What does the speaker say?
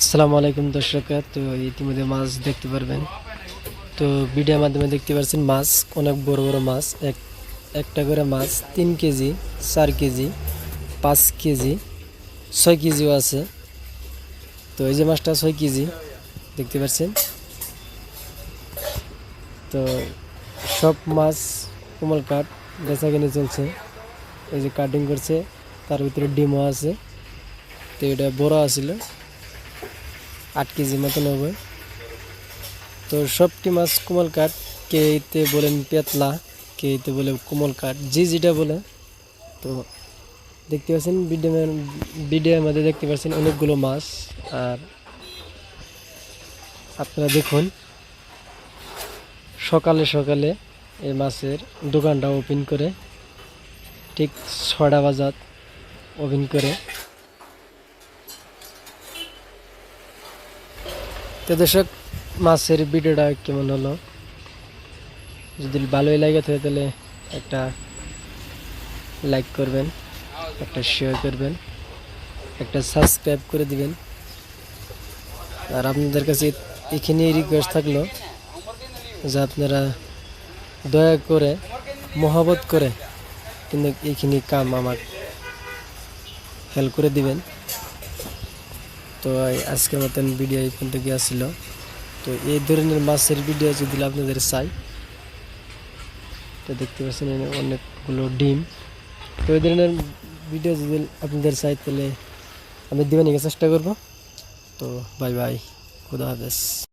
আসসালামু আলাইকুম দর্শকরা তো ইতিমধ্যে মাছ দেখতে পারবেন। তো ভিডিওর মাধ্যমে দেখতে পাচ্ছেন মাছ, অনেক বড় বড় মাছ, এক, একটা করে মাছ তিন কেজি, চার কেজি, পাঁচ কেজি, ছয় কেজিও আছে। তো এই যে মাছটা ছয় কেজি, দেখতে পাচ্ছেন তো সব মাছ কোমল কাঠ বেচা কিনে চলছে। এই যে কাটিং করছে, তার ভিতরে ডিমও আছে। তো এটা বড় আছিল। আট কেজি মতন হবে। তো সবটি মাছ কোমল কাঠ কে এতে বলেন পেতলা কে এতে বলে কোমল কাঠ যে যেটা বলে। তো দেখতে পাচ্ছেন ভিডিওর ভিডিওর মধ্যে দেখতে পাচ্ছেন অনেকগুলো মাছ। আর আপনারা দেখুন, সকালে সকালে এই মাছের দোকানটা ওপেন করে, ঠিক ছটা বাজাত ওপেন করে তো দর্শক, মাছের ভিডিওটা কেমন হলো? যদি ভালোই লাগে থাকে তাহলে একটা লাইক করবেন, একটা শেয়ার করবেন, একটা সাবস্ক্রাইব করে দিবেন। আর আপনাদের কাছে এখানেই রিকোয়েস্ট থাকল যে আপনারা দয়া করে মহাবত করে কিন্তু এইখানে কাম আমার হেল্প করে দিবেন। তো আজকে আজকের মতন ভিডিও এই পর্যন্ত আসছিল তো এই ধরনের মাছের ভিডিও যদি আপনাদের চাই, তো দেখতে পাচ্ছেন এখানে অনেকগুলো ডিম। তো এই ধরনের ভিডিও যদি আপনাদের চাই, তাহলে আমি দেবেন চেষ্টা করব। তো বাই বাই খুদা হাফেজ।